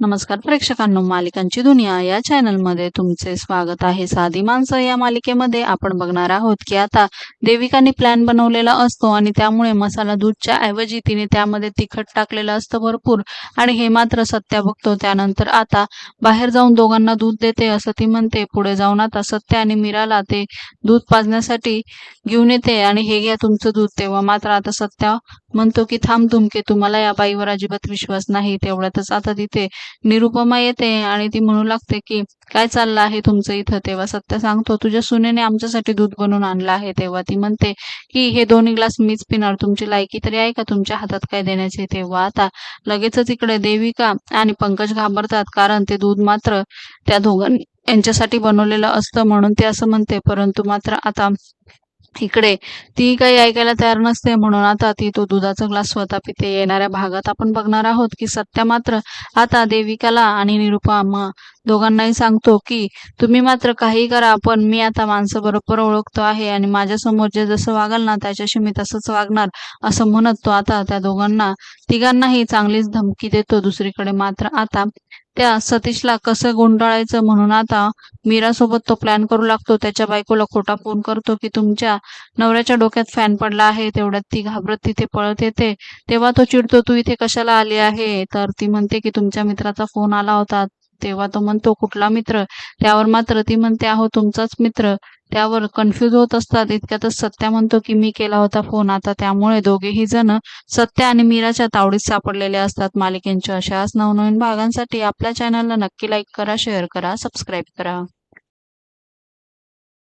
नमस्कार प्रेक्षकांनो मालिकांची दुनिया या चॅनलमध्ये तुमचे स्वागत आहे. साधी माणसं या मालिकेमध्ये आपण बघणार आहोत की आता देविकाने प्लॅन बनवलेला असतो आणि त्यामुळे मसाला दूधच्या ऐवजी तिने त्यामध्ये तिखट टाकलेलं असतं भरपूर आणि हे मात्र सत्या बघतो. त्यानंतर आता बाहेर जाऊन दोघांना दूध देते असं ती म्हणते. पुढे जाऊन आता सत्या आणि मीराला ते दूध पाजण्यासाठी घेऊन येते आणि हे घ्या तुमचं दूध. तेव्हा मात्र आता सत्या म्हणतो की थांब धुमके तुम्हाला या बाईवर अजिबात विश्वास नाही. तेवढ्यातच आता तिथे निरुपमा येते आणि ती म्हणू लागते की काय चाललं आहे तुमचं इथं? तेव्हा सत्य सांगतो तुझ्या सुनेने आमच्यासाठी दूध बनवून आणलं आहे. तेव्हा ती म्हणते की हे दोन्ही ग्लास मीच पिणार तुमची लायकी तरी आहे का? तुमच्या हातात काय देण्याचे? तेव्हा आता लगेचच इकडे देविका आणि पंकज घाबरतात कारण ते दूध मात्र त्या दोघांनी यांच्यासाठी बनवलेलं असतं म्हणून ते असं म्हणते परंतु मात्र आता इकडे. ती काही ऐकायला तयार नसते म्हणून आता ती तो दुधाचा ग्लास स्वतः पिते. येणाऱ्या भागात आपण बघणार आहोत की सत्या मात्र आता देविकाला आणि निरुपमा दोघांनाही सांगतो की तुम्ही मात्र काही करा पण मी आता माणसं बरोबर ओळखतो आहे आणि माझ्यासमोर जे जसं वागाल ना त्याच्याशी मी तसंच वागणार असं म्हणत तो आता त्या दोघांना तिघांनाही चांगलीच धमकी देतो दुसरीकडे. मात्र आता त्या सतीशला कसं गुंडाळायचं म्हणून आता मीरासोबत तो प्लॅन करू लागतो. त्याच्या बायकोला खोटा फोन करतो की तुमच्या नवऱ्याच्या डोक्यात फॅन पडला आहे तेवढ्यात ती घाबरत तिथे पळत येते. तेव्हा तो चिडतो तू इथे कशाला आली आहे? तर ती म्हणते की तुमच्या मित्राचा फोन आला होता तेव्हा तो म्हणतो कुठला मित्र? त्यावर मात्र ती म्हणते आहो तुमचाच मित्र. त्यावर कन्फ्युज होत असतात. इतक्यातच सत्या म्हणतो की मी केला होता फोन आता त्यामुळे दोघेही जण सत्या आणि मीराच्या तावडीत सापडलेले असतात. मालिकेंच्या अशाच नवनवीन भागांसाठी आपल्या चॅनलला नक्की लाईक करा शेअर करा सबस्क्राईब करा.